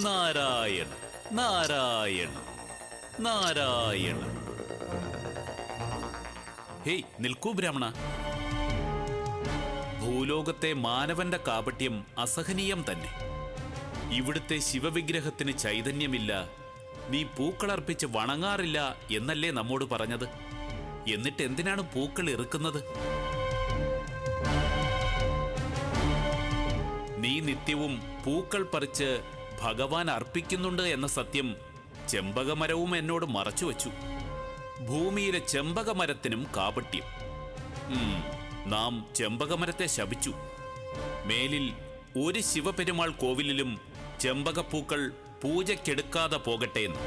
Narayana Narayana Narayana. Hey നിൽക്കൂ ബ്രാഹ്മണ. ഭൂലോകത്തെ മാനവന്റെ കാപട്യം അസഹനീയം തന്നെ. ഇവിടുത്തെ ശിവവിഗ്രഹത്തിന് ചൈതന്യമില്ല. നീ പൂക്കളർപ്പിച്ച് വണങ്ങാറില്ല എന്നല്ലേ നമ്മോട് പറഞ്ഞത്? എന്നിട്ട് എന്തിനാണ് പൂക്കൾ ഇറുക്കുന്നത്? നീ നിത്യവും പൂക്കൾ പറിച്ച് ഭഗവാൻ അർപ്പിക്കുന്നുണ്ട് എന്ന സത്യം ചെമ്പകമരവും എന്നോട് മറച്ചുവെച്ചു. ഭൂമിയിലെ ചെമ്പകമരത്തിനും കാപട്യം. നാം ചെമ്പകമരത്തെ ശപിച്ചു. മേലിൽ ഒരു ശിവപെരുമാൾ കോവിലിലും ചെമ്പകപ്പൂക്കൾ പൂജയ്ക്കെടുക്കാതെ പോകട്ടെ എന്ന്.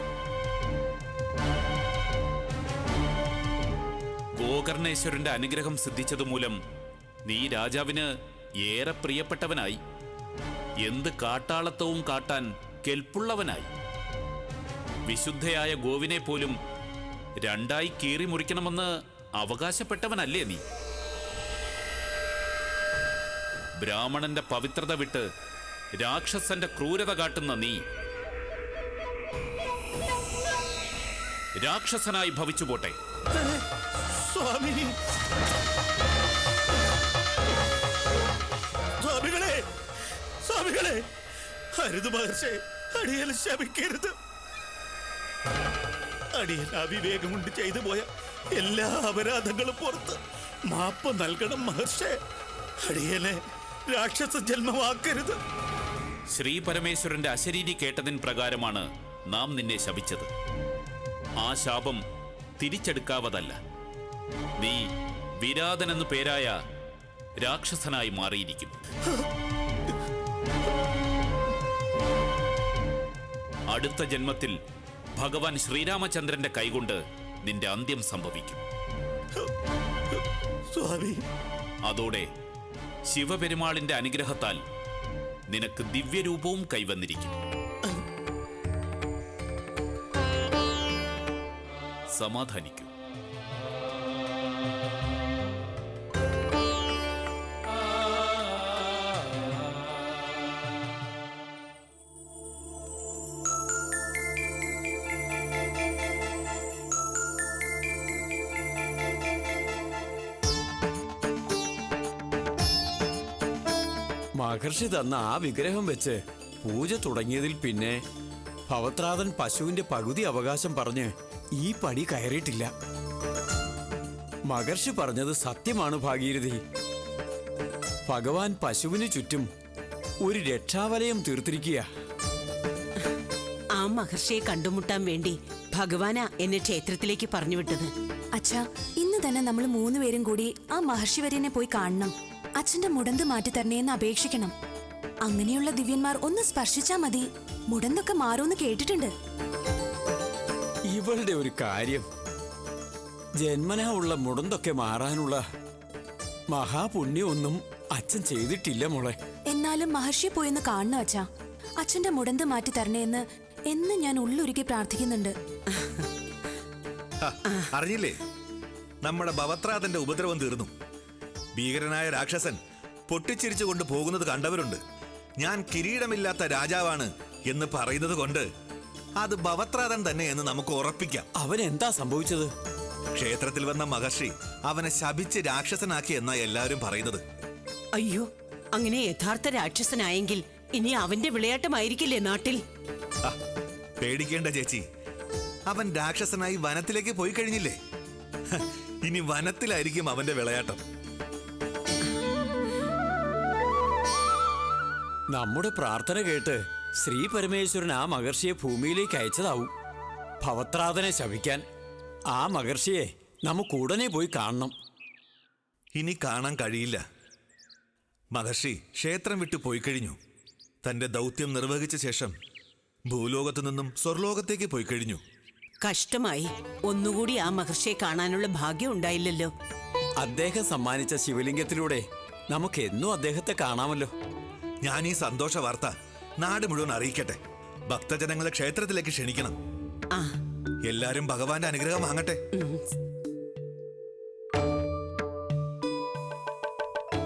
ഗോകർണേശ്വരന്റെ അനുഗ്രഹം സിദ്ധിച്ചതുമൂലം നീ രാജാവിന് ഏറെ പ്രിയപ്പെട്ടവനായി. എന്ത് കാട്ടാളത്തവും കാട്ടാൻ കെൽപ്പുള്ളവനായി. വിശുദ്ധയായ ഗോവിനെ പോലും രണ്ടായി കീറി മുറിക്കണമെന്ന് അവകാശപ്പെട്ടവനല്ലേ നീ? ബ്രാഹ്മണന്റെ പവിത്രത വിട്ട് രാക്ഷസന്റെ ക്രൂരത കാട്ടുന്ന നീ. രാക്ഷസനായി ഭവിച്ചു പോട്ടെ സ്വാമി അരുത് മഹർഷേ. അടിയൽ ശമിക്കരുത് അടിയൽ അവിവേകം കൊണ്ട് ചെയ്തു പോയ എല്ലാ അപരാധങ്ങളും പുറത്ത്. മാപ്പ് നൽകണം മഹർഷേ. അടിയനെ രാക്ഷസ ജന്മമാക്കരുത്. ശ്രീ പരമേശ്വരന്റെ അശരീരി കേട്ടതിൻ പ്രകാരമാണ് നാം നിന്നെ ശപിച്ചത്. ആ ശാപം തിരിച്ചെടുക്കാവതല്ല. നീ വിരാതനെന്നു പേരായ രാക്ഷസനായി മാറിയിരിക്കും. അടുത്ത ജന്മത്തിൽ ഭഗവാൻ ശ്രീരാമചന്ദ്രന്റെ കൈകൊണ്ട് നിന്റെ അന്ത്യം സംഭവിക്കും. സ്വാമി. അതോടെ ശിവപെരുമാളിന്റെ അനുഗ്രഹത്താൽ നിനക്ക് ദിവ്യരൂപവും കൈവന്നിരിക്കും. സമാധാനിക്കൂ. മഹർഷി തന്ന ആ വിഗ്രഹം വെച്ച് പൂജ തുടങ്ങിയതിൽ പിന്നെ ഭവത്രാതൻ പശുവിന്റെ പകുതി അവകാശം പറഞ്ഞ് ഈ പടി കയറിയിട്ടില്ല. മഹർഷി പറഞ്ഞത് സത്യമാണ് ഭാഗീരഥി. ഭഗവാൻ പശുവിനു ചുറ്റും ഒരു രക്ഷാവലയം തീർത്തിരിക്കുക ആ മഹർഷിയെ കണ്ടുമുട്ടാൻ വേണ്ടി ഭഗവാനാ എന്നെ ക്ഷേത്രത്തിലേക്ക് പറഞ്ഞു വിട്ടത്. അച്ഛാ ഇന്ന് തന്നെ നമ്മൾ മൂന്നുപേരും കൂടി ആ മഹർഷിവര്യനെ പോയി കാണണം. അച്ഛന്റെ മുടന്ത് മാറ്റി തരണേന്ന് അപേക്ഷിക്കണം. അങ്ങനെയുള്ള ദിവ്യന്മാർ ഒന്ന് സ്പർശിച്ചാ മതി. മുടന്തൊക്കെ മാറുമെന്ന് കേട്ടിട്ടുണ്ട്. ഇവളുടെ ഒരു കാര്യം. ജന്മനാ ഉള്ള മുടന്തൊക്കെ മാറാനുള്ള മഹാപുണ്യമൊന്നും അച്ഛൻ ചെയ്തിട്ടില്ല മോളെ. എന്നാലും മഹർഷിയെ പോയെന്ന് കാണുന്ന അച്ഛാ. അച്ഛന്റെ മുടന്ത് മാറ്റി തരണേന്ന് എന്ന് ഞാൻ ഉള്ളൊരുക്കി പ്രാർത്ഥിക്കുന്നുണ്ട്. അറിഞ്ഞില്ലേ? നമ്മുടെ ഭവത്രാതന്റെ ഉപദ്രവം തീർന്നു. ഭീകരനായ രാക്ഷസൻ പൊട്ടിച്ചിരിച്ചു കൊണ്ട് പോകുന്നത് കണ്ടവരുണ്ട്. ഞാൻ കിരീടമില്ലാത്ത രാജാവാണ് എന്ന് പറയുന്നത് കൊണ്ട് അത് ഭവത്രാതൻ തന്നെ എന്ന് നമുക്ക് ഉറപ്പിക്കാം. അവൻ എന്താ സംഭവിച്ചത്? ക്ഷേത്രത്തിൽ വന്ന മഹർഷി അവനെ ശപിച്ച് രാക്ഷസനാക്കി എന്നാ എല്ലാവരും പറയുന്നത്. അയ്യോ അങ്ങനെ യഥാർത്ഥ രാക്ഷസനായെങ്കിൽ ഇനി അവന്റെ വിളയാട്ടമായിരിക്കില്ലേ നാട്ടിൽ? ആ, പേടിക്കേണ്ട ചേച്ചി. അവൻ രാക്ഷസനായി വനത്തിലേക്ക് പോയി കഴിഞ്ഞില്ലേ? ഇനി വനത്തിലായിരിക്കും അവന്റെ വിളയാട്ടം. നമ്മുടെ പ്രാർത്ഥന കേട്ട് ശ്രീ പരമേശ്വരൻ ആ മഹർഷിയെ ഭൂമിയിലേക്ക് അയച്ചതാവും. ഭവത്രാതനെ ശവിക്കാൻ ആ മഹർഷിയെ നമുക്ക് ഉടനെ പോയി കാണണം. ഇനി കാണാൻ കഴിയില്ല. മഹർഷി ക്ഷേത്രം വിട്ടു പോയി കഴിഞ്ഞു. തന്റെ ദൗത്യം നിർവഹിച്ച ശേഷം ഭൂലോകത്തു നിന്നും സ്വർലോകത്തേക്ക് പോയി കഴിഞ്ഞു. കഷ്ടമായി. ഒന്നുകൂടി ആ മഹർഷിയെ കാണാനുള്ള ഭാഗ്യം ഉണ്ടായില്ലല്ലോ. അദ്ദേഹം സമ്മാനിച്ച ശിവലിംഗത്തിലൂടെ നമുക്ക് എന്നും അദ്ദേഹത്തെ കാണാമല്ലോ. ഞാൻ ഈ സന്തോഷ വാർത്ത നാട് മുഴുവൻ അറിയിക്കട്ടെ. ഭക്തജനങ്ങളെ ക്ഷേത്രത്തിലേക്ക് ക്ഷണിക്കണം. എല്ലാരും ഭഗവാന്റെ അനുഗ്രഹം വാങ്ങട്ടെ.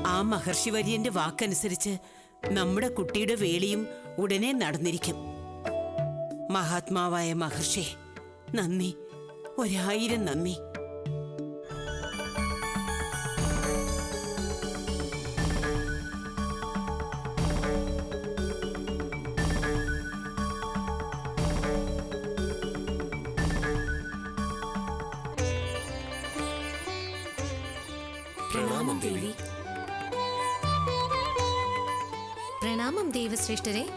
ആ മഹർഷി വര്യന്റെ വാക്കനുസരിച്ച് നമ്മുടെ കുട്ടിയുടെ വേളിയും ഉടനെ നടന്നിരിക്കും. മഹാത്മാവായ മഹർഷി നന്ദി. ഒരായിരം നന്ദി. പ്രണാമം ദേവി. പ്രണാമം ദേവശ്രേഷ്ഠരെ.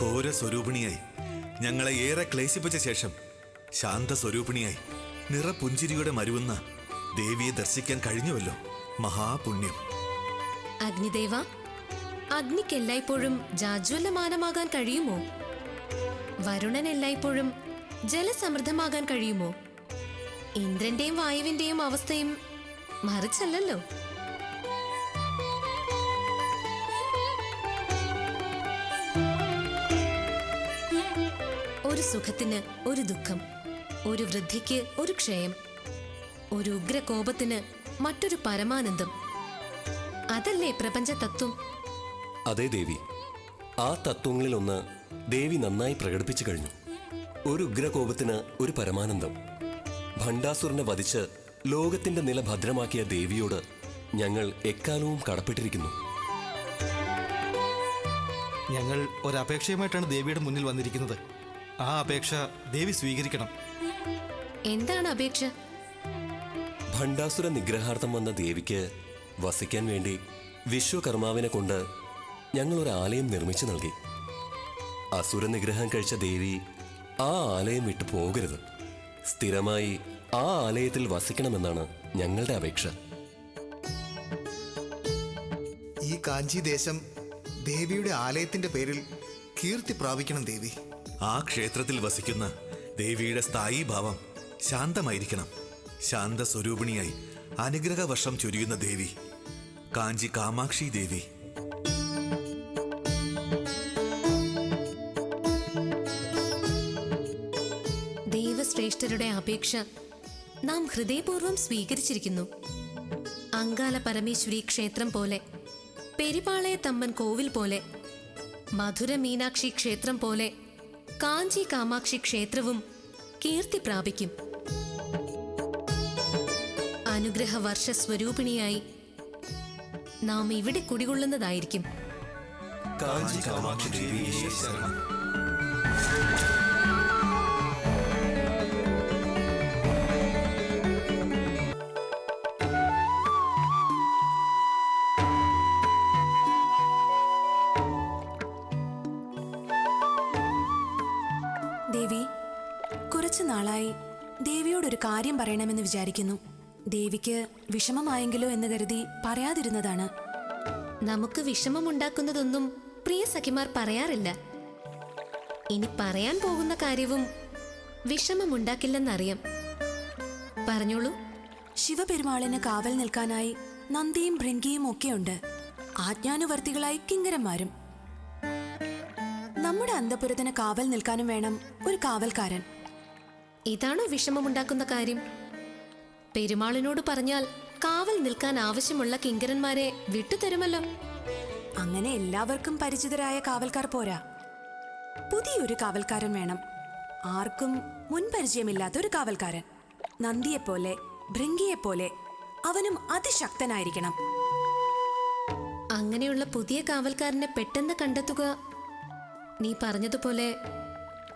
ഘോര സ്വരൂപിണിയായി ഞങ്ങളെ ഏറെ ക്ലേശിപ്പിച്ച ശേഷം ശാന്ത സ്വരൂപിണിയായി നിറപുഞ്ചിരിയുടെ മരുവുന്ന ദേവിയെ ദർശിക്കാൻ കഴിഞ്ഞുവല്ലോ. മഹാപുണ്യം. അഗ്നിദേവ അഗ്നിക്ക് എല്ലായ്പ്പോഴും ജാജ്വല്യമാനമാകാൻ കഴിയുമോ? വരുണൻ എല്ലായ്പ്പോഴും ജലസമൃദ്ധമാകാൻ കഴിയുമോ? ഇന്ദ്രന്റെയും വായുവിന്റെയും അവസ്ഥയും മറിച്ചല്ലല്ലോ. ഒരു സുഖത്തിന് ഒരു ദുഃഖം ഒരു വൃദ്ധിക്ക് ഒരു ക്ഷയം ഒരു ഉഗ്രകോപത്തിന് മറ്റൊരു പരമാനന്ദം. അതല്ലേ പ്രപഞ്ച തത്വം അതെ ദേവി. ആ തത്വങ്ങളിലൊന്ന് ദേവി നന്നായി പ്രകടിപ്പിച്ചു കഴിഞ്ഞു. ഒരു ഉഗ്രകോപത്തിന് ഒരു പരമാനന്ദം. ഭണ്ഡാസുരനെ വധിച്ച് ലോകത്തിന്റെ നില ഭദ്രമാക്കിയ ദേവിയോട് ഞങ്ങൾ എക്കാലവും കടപ്പെട്ടിരിക്കുന്നു. ഞങ്ങൾ ഒരപേക്ഷയുമായിട്ടാണ് ദേവിയുടെ മുന്നിൽ വന്നിരിക്കുന്നത്. ആ അപേക്ഷ ദേവി സ്വീകരിക്കണം. എന്താണ് അപേക്ഷ? ഭണ്ഡാസുര നിഗ്രഹാർത്ഥം വന്ന ദേവിക്ക് വസിക്കാൻ വേണ്ടി വിശ്വകർമാവിനെ കൊണ്ട് ഞങ്ങൾ ഒരു ആലയം നിർമ്മിച്ചു നൽകി. അസുര നിഗ്രഹം കഴിച്ച ദേവി ആ ആലയം വിട്ടു പോകരുത്. സ്ഥിരമായി ആ ആലയത്തിൽ വസിക്കണമെന്നാണ് ഞങ്ങളുടെ അപേക്ഷ. ഈ കാഞ്ചി ദേശം ദേവിയുടെ ആലയത്തിന്റെ പേരിൽ കീർത്തി പ്രാപിക്കണം ദേവി. ആ ക്ഷേത്രത്തിൽ വസിക്കുന്ന ദേവിയുടെ സ്ഥായി ഭാവം ശാന്തമായിരിക്കണം. ശാന്ത സ്വരൂപിണിയായി അനുഗ്രഹ വർഷം ചൊരിയുന്ന ദേവി കാഞ്ചി കാമാക്ഷി ദേവി. ദൈവശ്രേഷ്ഠരുടെ അപേക്ഷ നാം ഹൃദയപൂർവം സ്വീകരിച്ചിരിക്കുന്നു. അങ്കാല പരമേശ്വരി ക്ഷേത്രം പോലെ പെരിപാളയത്തമ്മൻ കോവിൽ പോലെ മധുര മീനാക്ഷി ക്ഷേത്രം പോലെ കാഞ്ചി കാമാക്ഷി ക്ഷേത്രവും കീർത്തി പ്രാപിക്കും. അനുഗ്രഹ വർഷ സ്വരൂപിണിയായി നാം ഇവിടെ കുടികൊള്ളുന്നതായിരിക്കും. കാഞ്ചി കാമാക്ഷി ദേവി ശരണം. വിചാരിക്കുന്നു. ദേവിക്ക് വിഷമമായെങ്കിലോ എന്ന് കരുതി പറയാതിരുന്നതാണ്. നമുക്ക് വിഷമമുണ്ടാക്കുന്നതൊന്നും പ്രിയ സഖിമാർ പറയാറില്ല. ഇനി പറയാൻ പോകുന്ന കാര്യവും വിഷമമുണ്ടാക്കില്ലെന്നറിയാം. പറഞ്ഞോളൂ. ശിവപെരുമാളിന് കാവൽ നിൽക്കാനായി നന്ദിയും ഭൃങ്കിയും ഒക്കെയുണ്ട്. ആജ്ഞാനുവർത്തികളായി കിങ്കരന്മാരും. നമ്മുടെ അന്തപുരത്തിന് കാവൽ നിൽക്കാനും വേണം ഒരു കാവൽക്കാരൻ. ഇതാണോ വിഷമമുണ്ടാക്കുന്ന കാര്യം? പെരുമാളിനോട് പറഞ്ഞാൽ കാവൽ നിൽക്കാൻ ആവശ്യമുള്ള കിങ്കരന്മാരെ വിട്ടുതരുമല്ലോ. അങ്ങനെ എല്ലാവർക്കും പരിചിതരായ കാവൽക്കാർ പോരാ. പുതിയൊരു കാവൽക്കാരൻ വേണം. ആർക്കും മുൻപരിചയമില്ലാത്ത ഒരു കാവൽക്കാരൻ. നന്ദിയെപ്പോലെ ഭൃങ്കിയെപ്പോലെ അവനും അതിശക്തനായിരിക്കണം. അങ്ങനെയുള്ള പുതിയ കാവൽക്കാരനെ പെട്ടെന്ന് കണ്ടെത്തുക. നീ പറഞ്ഞതുപോലെ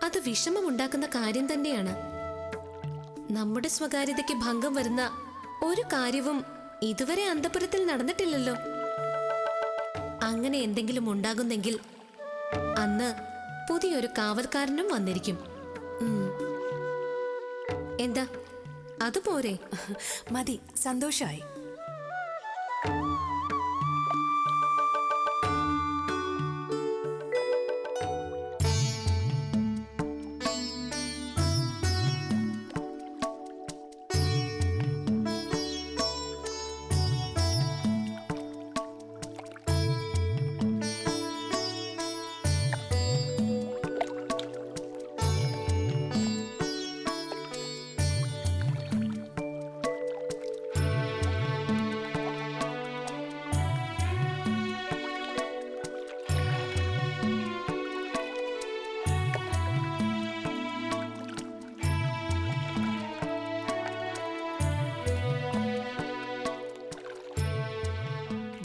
അത് വിഷമമുണ്ടാക്കുന്ന കാര്യം തന്നെയാണ്. നമ്മുടെ സ്വകാര്യതയ്ക്ക് ഭംഗം വരുന്ന ഒരു കാര്യവും ഇതുവരെ അന്തപുരത്തിൽ നടന്നിട്ടില്ലല്ലോ. അങ്ങനെ എന്തെങ്കിലും ഉണ്ടാകുന്നെങ്കിൽ അന്ന് പുതിയൊരു കാവൽക്കാരനും വന്നിരിക്കും. എന്താ? അതുപോരെ. മതി സന്തോഷമായി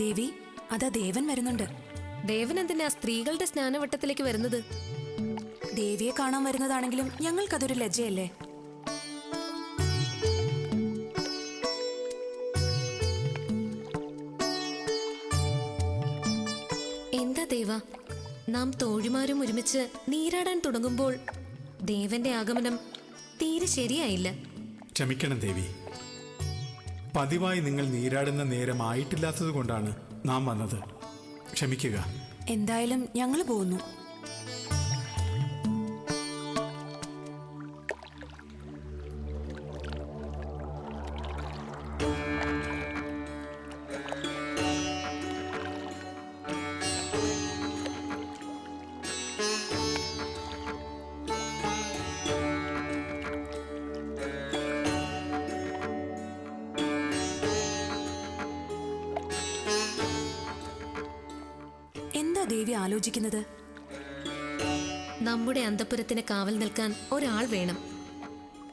ദേവി അതാ ദേവൻ വരുന്നുണ്ട്. ദേവൻ എന്തിനാ സ്ത്രീകളുടെ സ്നാനവട്ടത്തിലേക്ക് വരുന്നത്? ദേവിയെ കാണാൻ വരുന്നതാണെങ്കിലും ഞങ്ങൾക്കതൊരു ലജ്ജയല്ലേ? എന്താ ദേവ? നാം തോഴിമാരും ഒരുമിച്ച് നീരാടാൻ തുടങ്ങുമ്പോൾ ദേവന്റെ ആഗമനം തീരെ ശരിയായില്ല. ക്ഷമിക്കണം ദേവി. പതിവായി നിങ്ങൾ നീരാടുന്ന നേരം ആയിട്ടില്ലാത്തത് കൊണ്ടാണ് നാം വന്നത്. ക്ഷമിക്കുക. എന്തായാലും ഞങ്ങൾ പോകുന്നു. ദേവി ആലോചിക്കുന്നത്? നമ്മുടെ അന്തപുരത്തിന് കാവൽ നിൽക്കാൻ ഒരാൾ വേണം.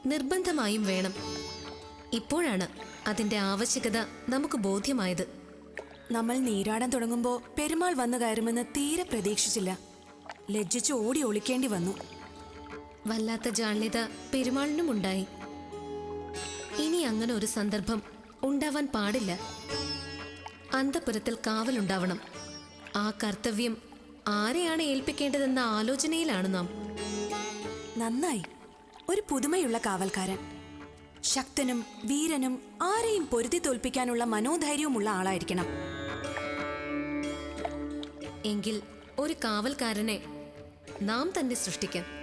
നിർബന്ധമായും വേണം. ഇപ്പോഴാണ് അതിന്റെ ആവശ്യകത നമുക്ക് ബോധ്യമായത്. നമ്മൾ നീരാടാൻ തുടങ്ങുമ്പോൾ പെരുമാൾ വന്നു കയറുമെന്ന് തീരെ പ്രതീക്ഷിച്ചില്ല. ലജ്ജിച്ച് ഓടി ഒളിക്കേണ്ടി വന്നു. വല്ലാത്ത ജാള്യത പെരുമാളിനും ഉണ്ടായി. ഇനി അങ്ങനെ ഒരു സന്ദർഭം ഉണ്ടാവാൻ പാടില്ല. അന്തപുരത്തിൽ കാവലുണ്ടാവണം ആ കർത്തവ്യം ആരെയാണ് ഏൽപ്പിക്കേണ്ടതെന്ന ആലോചനയിലാണ് നാം. നന്നായി. ഒരു പുതുമയുള്ള കാവൽക്കാരൻ. ശക്തനും വീരനും ആരെയും പൊരുതി തോൽപ്പിക്കാനുള്ള മനോധൈര്യവുമുള്ള ആളായിരിക്കണം. എങ്കിൽ ഒരു കാവൽക്കാരനെ നാം തന്നെ സൃഷ്ടിക്കാം.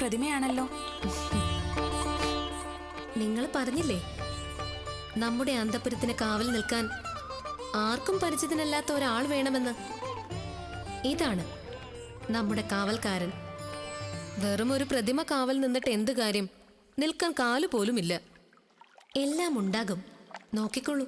പ്രതിമയാണല്ലോ. നിങ്ങൾ പറഞ്ഞില്ലേ? നമ്മുടെ അന്തപുരത്തിന് കാവൽ നിൽക്കാൻ ആർക്കും പരിചിതനല്ലാത്ത ഒരാൾ വേണമെന്ന്. ഇതാണ് നമ്മുടെ കാവൽക്കാരൻ. വെറും ഒരു പ്രതിമ കാവൽ നിന്നിട്ട് എന്ത് കാര്യം? നിൽക്കാൻ കാലു പോലുമില്ല എല്ലാം ഉണ്ടാകും. നോക്കിക്കോളൂ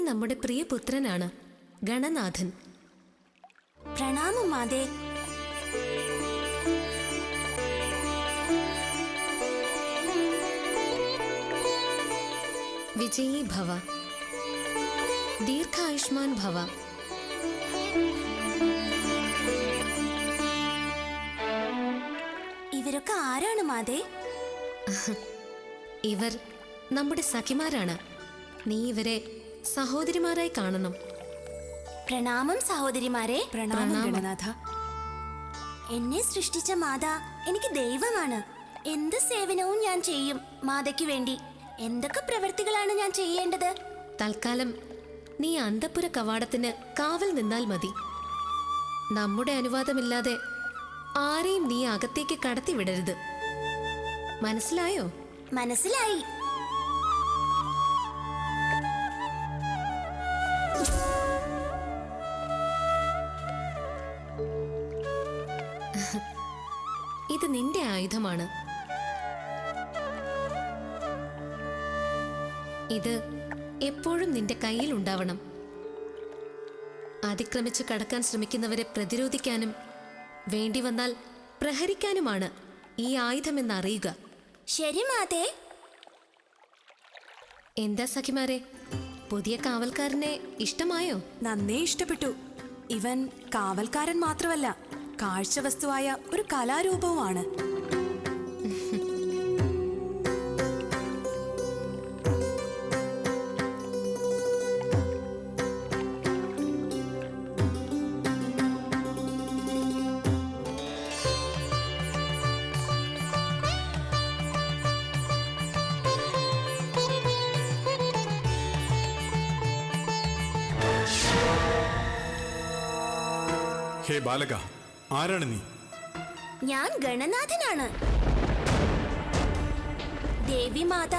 നമ്മുടെ പ്രിയപുത്രനാണ് ഗണനാഥൻ. പ്രണാമം മാതേ. വിജയീ ഭവ. ദീർഘായുഷ്മാൻ ഭവ. ഇവരൊക്കെ ആരാണ് മാതേ? ഇവർ നമ്മുടെ സഖിമാരാണ്. നീ ഇവരെ സഹോദരിമാരായി കാണണം. പ്രണാമം സഹോദരിമാരെ. പ്രണാമം. ഗണനാഥ. എന്നെ സൃഷ്ടിച്ച മാതാ എനിക്ക് ദൈവമാണ്. എന്ത് സേവനവും ഞാൻ ചെയ്യും മാതയ്ക്ക് വേണ്ടി? എന്തൊക്കെ പ്രവൃത്തികളാണ് ഞാൻ ചെയ്യേണ്ടത്? തൽക്കാലം നീ അന്തപുര കവാടത്തിന് കാവൽ നിന്നാൽ മതി. നമ്മുടെ അനുവാദമില്ലാതെ ആരെയും നീ അകത്തേക്ക് കടത്തിവിടരുത്. മനസ്സിലായോ? മനസ്സിലായി. ഇത് നിന്റെ ആയുധമാണ്. ഇത് എപ്പോഴും നിന്റെ കയ്യിൽ ഉണ്ടാവണം. അതിക്രമിച്ചു കടക്കാൻ ശ്രമിക്കുന്നവരെ പ്രതിരോധിക്കാനും വേണ്ടി വന്നാൽ പ്രഹരിക്കാനുമാണ് ഈ ആയുധമെന്ന് അറിയുക. ശരി മാതേ. എന്താ സഖിമാരെ? പുതിയ കാവൽക്കാരനെ ഇഷ്ടമായോ? നന്നേ ഇഷ്ടപ്പെട്ടു. ഇവൻ കാവൽക്കാരൻ മാത്രമല്ല കാഴ്ച വസ്തുവായ ഒരു കലാരൂപവുമാണ്. ഹേ ബാലക ആരാണ് നീ? ഞാൻ ഗണനാഥനാണ്. ദേവി മാത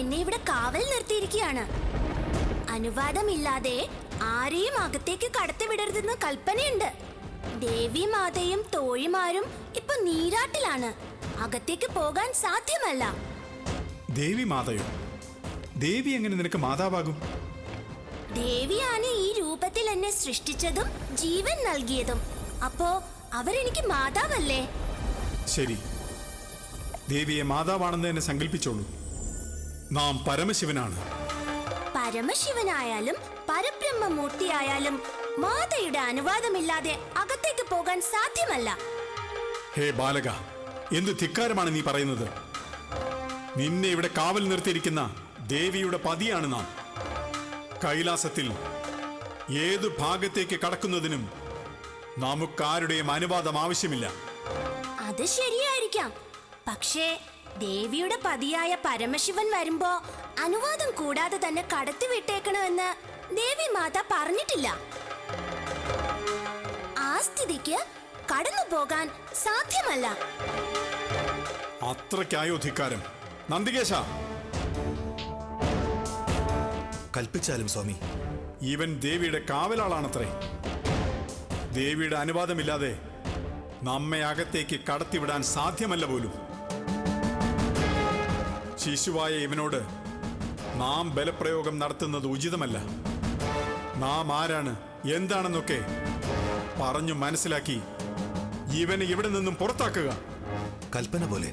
എന്നെ ഇവിടെ കാവൽ നിർത്തിയിരിക്കുകയാണ്. അനുവാദമില്ലാതെ ആരെയും അകത്തേക്ക് കടത്തിവിടരുതെന്ന് കൽപ്പനയുണ്ട്. ദേവി മാതയും തോഴിമാരും ഇപ്പൊ നീരാട്ടിലാണ്. അകത്തേക്ക് പോകാൻ സാധ്യമല്ല. ദേവി മാതയോ? ദേവി എങ്ങനെ നിനക്ക് മാതാവാകും? ദേവിയാണ് ഈ രൂപത്തിൽ എന്നെ സൃഷ്ടിച്ചതും ജീവൻ നൽകിയതും. അപ്പോ അവരെനിക്ക് മാതാവല്ലേ? ശരി. ദേവിയെ മാതാവാണെന്ന് തന്നെ സങ്കല്പിച്ചോളൂ നാം പരമശിവനാണ്. പരമശിവനായാലും പരബ്രഹ്മമൂർത്തിയായാലും മാതയുടെ അനുവാദമില്ലാതെ അകത്തേക്ക് പോകാൻ സാധ്യമല്ല. ഹേ ബാലക എന്ത് ധിക്കാരമാണ് നീ പറയുന്നത്? നിന്നെ ഇവിടെ കാവൽ നിർത്തിയിരിക്കുന്ന ദേവിയുടെ പതിയാണ് നാം. കൈലാസത്തിൽ ഏതു ഭാഗത്തേക്ക് കടക്കുന്നതിനും നമുക്കാരുടെയും അനുവാദം ആവശ്യമില്ല. അത് ശരിയായിരിക്കാം. പക്ഷേ ദേവിയുടെ പതിയായ പരമശിവൻ വരുമ്പോ അനുവാദം കൂടാതെ തന്നെ കടത്തി വിട്ടേക്കണമെന്ന് ദേവി മാത പറഞ്ഞിട്ടില്ല. ആ സ്ഥിതിക്ക് കടന്നു പോകാൻ സാധ്യമല്ല. അത്രയ്ക്കായോ ധിക്കാരം. നന്ദികേശ. കൽപ്പിച്ചാലും സ്വാമി. ഇവൻ ദേവിയുടെ കാവലാളാണത്രേ. ദേവിയുടെ അനുവാദമില്ലാതെ നമ്മെ അകത്തേക്ക് കടത്തിവിടാൻ സാധ്യമല്ല പോലും. ശിശുവായ ഇവനോട് നാം ബലപ്രയോഗം നടത്തുന്നത് ഉചിതമല്ല. നാം ആരാണ് എന്താണെന്നൊക്കെ പറഞ്ഞു മനസ്സിലാക്കി ഇവനെ ഇവിടെ നിന്നും പുറത്താക്കുക. കൽപ്പന പോലെ